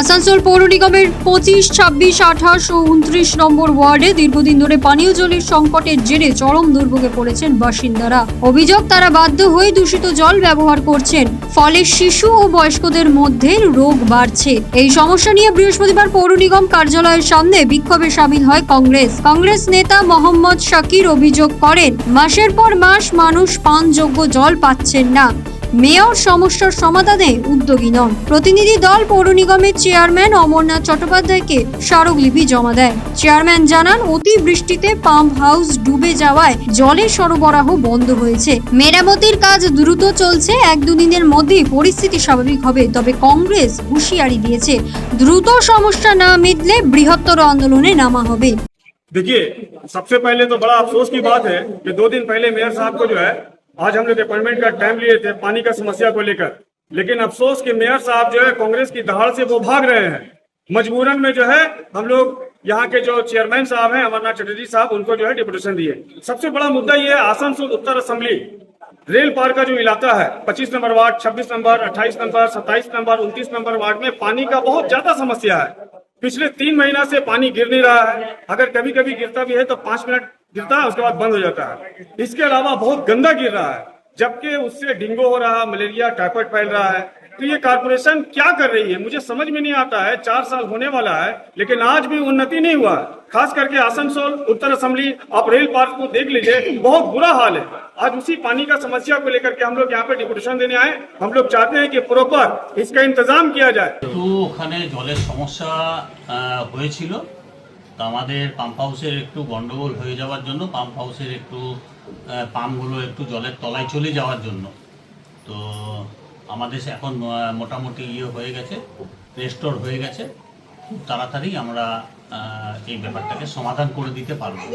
আসানসোল পৌর নিগমের পঁচিশ, ছাব্বিশ, আঠাশ ও উনত্রিশ নম্বর ওয়ার্ডে দীর্ঘদিন ধরে পানীয় জলের সংকটের জেরে চরম দুর্ভোগে পড়েছেন বাসিন্দারা। অভিযোগ, তারা বাধ্য হয়ে দূষিত জল ব্যবহার করছেন। ফলে শিশু ও বয়স্কদের মধ্যে রোগ বাড়ছে। এই সমস্যা নিয়ে বৃহস্পতিবার পৌর নিগম কার্যালয়ের সামনে বিক্ষোভে সামিল হয় কংগ্রেস। কংগ্রেস নেতা মোহাম্মদ শাকির অভিযোগ করেন, মাসের পর মাস মানুষ পানযোগ্য জল পাচ্ছেন না। মেয়র সমস্যার সমাধানে উদ্যোগী নন প্রতিনিধি দল পৌর নিগমের চেয়ারম্যান অমরনাথ চট্টোপাধ্যায়কে স্মারকলিপি জমা দেয় চেয়ারম্যান জানান অতি বৃষ্টিতে পাম্প হাউস ডুবে যাওয়ায় জলের সরবরাহ বন্ধ হয়েছে মেরামতির কাজ দ্রুত চলছে এক দুদিনের মধ্যেই পরিস্থিতি স্বাভাবিক হবে তবে কংগ্রেস হুঁশিয়ারি দিয়েছে দ্রুত সমস্যা না মিটলে বৃহত্তর আন্দোলনে নামা হবে देखिए सबसे पहले तो बड़ा अफसोस की बात है कि दो दिन पहले मेयर साहब को जो है आज हम लोग अपॉइंटमेंट का टाइम लिए थे, पानी का समस्या को लेकर। लेकिन अफसोस कि मेयर साहब जो है, कांग्रेस की दहाड़ से वो भाग रहे हैं। मजबूरन में जो है, हम लोग यहाँ के जो चेयरमैन साहब हैं, अमरनाथ चटर्जी साहब, उनको जो है डिपुटेशन दिए। सबसे बड़ा मुद्दा ये है, आसनसोल उत्तर असेंबली रेल पार का जो इलाका है 25 number ward 26 number 28 number 27 number 29 number ward में पानी का बहुत ज़्यादा समस्या है। पिछले तीन महीना से पानी गिर नहीं रहा है। अगर कभी कभी गिरता भी है तो पाँच मिनट गिरता है, उसके बाद बंद हो जाता है। इसके अलावा बहुत गंदा गिर रहा है, जबकि उससे डेंगू हो रहा है, मलेरिया, टाइफाइड फैल रहा है। तो ये कारपोरेशन क्या कर रही है? मुझे समझ में नहीं आता है, चार साल होने वाला है, लेकिन आज भी उन्नति नहीं हुआ। खास करके आसनसोल, उत्तर असम्बली, आप रेल पार्क को देख लीजिए, बहुत बुरा हाल है। आज उसी पानी का समस्या को लेकर के हम लोग यहाँ पे डिपुटेशन देने आए हम लोग चाहते हैं कि प्रॉपर इसका इंतजाम किया जाए তো ওখানে জলের সমস্যা আহ, হয়েছিল তো আমাদের পাম্প হাউসের একটু গন্ডগোল হয়ে যাওয়ার জন্য পাম্প হাউসের একটু আহ, পাম্পগুলো একটু জলের তলায় চলে যাওয়ার জন্য তো আমাদের সে এখন আহ, মোটামুটি ইয়ে হয়ে গেছে রেস্টোর হয়ে গেছে খুব তাড়াতাড়ি আমরা আহ, এই ব্যাপারটাকে সমাধান করে দিতে পারবো